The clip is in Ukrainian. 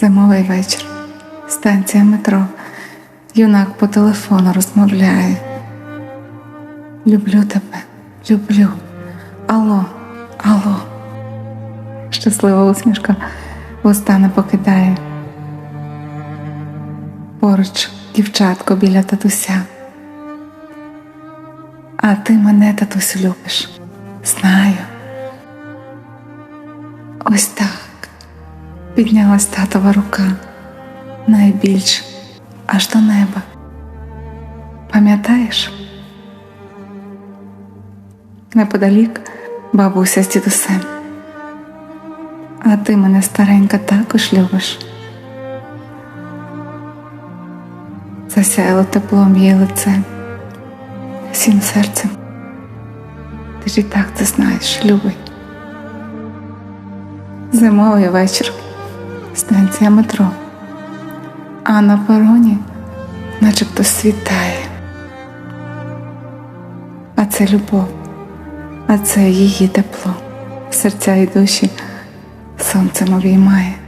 Зимовий вечір, станція метро. Юнак по телефону розмовляє. Люблю тебе, люблю. Алло, алло. Щаслива усмішка вуста не покидає. Поруч дівчатко біля татуся. А ти мене, татусю, любиш. Знаю. Ось так піднялась татова рука найбільш аж до неба. Пам'ятаєш? Неподалік бабуся з дідусем. А ти мене старенька також любиш. Засяяло теплом її лице, всім серцем. Ти ж і так це знаєш, любий. Зимовий вечір, станція метро, а на пероні начебто світає. А це любов, а це її тепло, серця і душі сонцем обіймає.